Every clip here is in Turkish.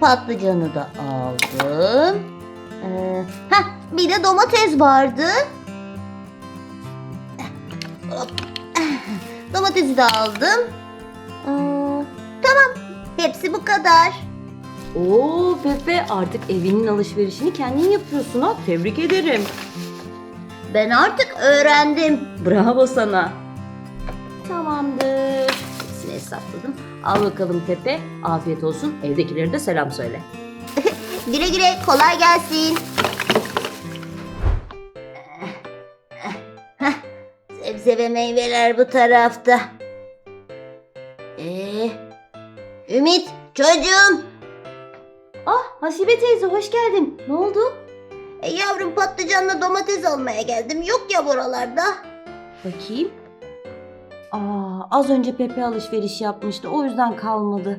Patlıcanı da aldım. Ee, heh, bir de domates vardı. Hop. Domatesi de aldım. Ee, tamam. Hepsi bu kadar. Oo Pepe artık evinin alışverişini kendin yapıyorsun ha. Tebrik ederim. Ben artık öğrendim. Bravo sana. Tamamdır. Hepsini hesapladım. Al bakalım Pepe. Afiyet olsun. Evdekilere de selam söyle. Güle güle kolay gelsin. Sebze ve meyveler bu tarafta. Ee, Ümit çocuğum. Ah Hasibe teyze hoş geldin. Ne oldu? E, yavrum patlıcanla domates almaya geldim. Yok ya buralarda. Bakayım. Aa, az önce Pepe alışveriş yapmıştı. O yüzden kalmadı.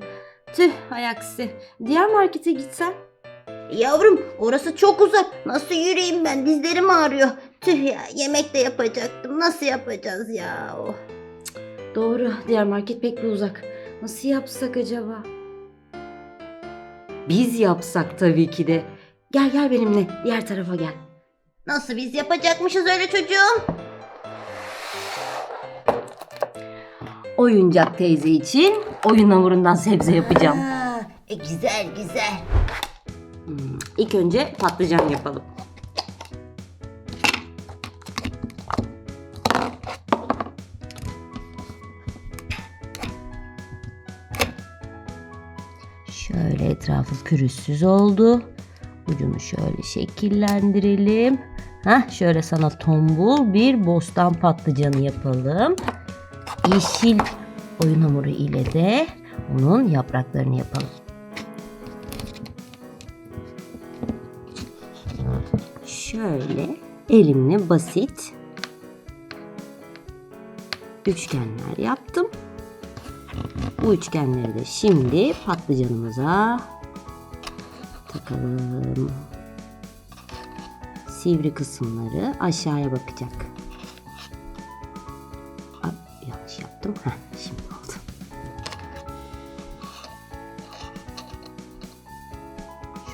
Tüh ayaksi. Diğer markete gitsen. Yavrum orası çok uzak. Nasıl yürüyeyim ben? Dizlerim ağrıyor. Tüh ya yemek de yapacaktım. Nasıl yapacağız ya? Oh. Doğru. Diğer market pek bir uzak. Nasıl yapsak acaba? Biz yapsak tabii ki de. Gel gel benimle. Diğer tarafa gel. Nasıl biz yapacakmışız öyle çocuğum? Oyuncak teyze için oyun hamurundan sebze yapacağım. Aa, e, güzel güzel. Hmm, İlk önce patlıcan yapalım. Şöyle etrafı pürüzsüz oldu. Ucunu şöyle şekillendirelim. Hah şöyle sana tombul bir bostan patlıcanı yapalım. Yeşil oyun hamuru ile de onun yapraklarını yapalım. Şöyle elimle basit üçgenler yaptım. Bu üçgenleri de şimdi patlıcanımıza takalım. Sivri kısımları aşağıya bakacak. Yaptım. Heh, şimdi oldu.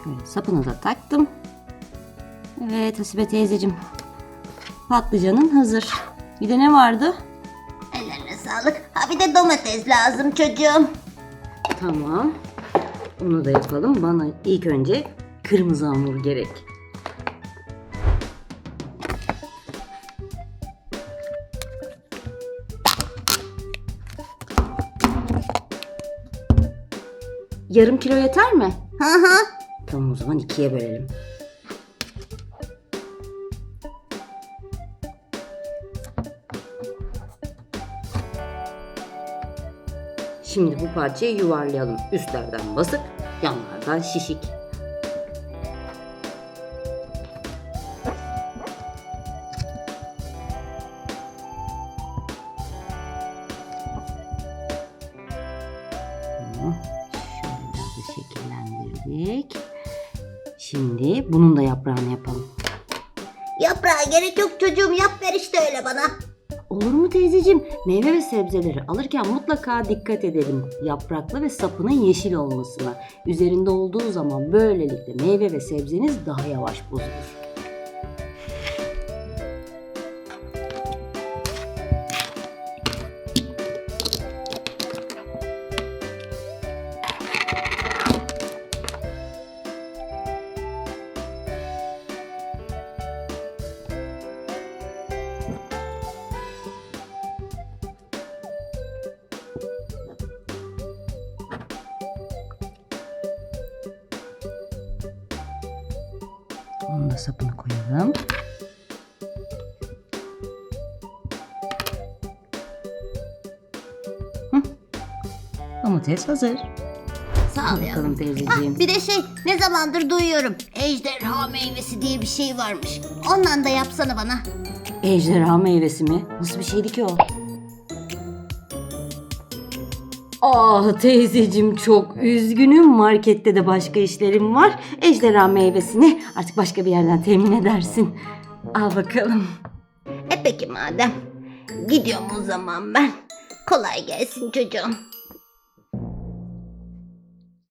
Şöyle sapını da taktım. Evet Hasibe teyzeciğim. Patlıcanın hazır. Bir de ne vardı? Ellerine sağlık. Ha bir de domates lazım çocuğum. Tamam. Onu da yapalım. Bana ilk önce kırmızı hamur gerek. Yarım kilo yeter mi? Hı hı. Tamam o zaman ikiye bölelim. Şimdi bu parçayı yuvarlayalım. Üstlerden basık, yanlardan şişik. Tamam. Şekillendirdik. Şimdi bunun da yaprağını yapalım. Yaprağa gerek yok çocuğum. Yap ver işte öyle bana. Olur mu teyzeciğim? Meyve ve sebzeleri alırken mutlaka dikkat edelim. Yapraklı ve sapının yeşil olmasına. Üzerinde olduğu zaman böylelikle meyve ve sebzeniz daha yavaş bozulur. Onun da sapını koyalım. Hı. Domates hazır. Sağ ol yavrum. teyzeciğim. Ah, bir de şey ne zamandır duyuyorum. Ejderha meyvesi diye bir şey varmış. Ondan da yapsana bana. Ejderha meyvesi mi? Nasıl bir şeydi ki o? Ah teyzeciğim çok üzgünüm. Markette de başka işlerim var. Ejderha meyvesini artık başka bir yerden temin edersin. Al bakalım. E peki madem. Gidiyorum o zaman ben. Kolay gelsin çocuğum.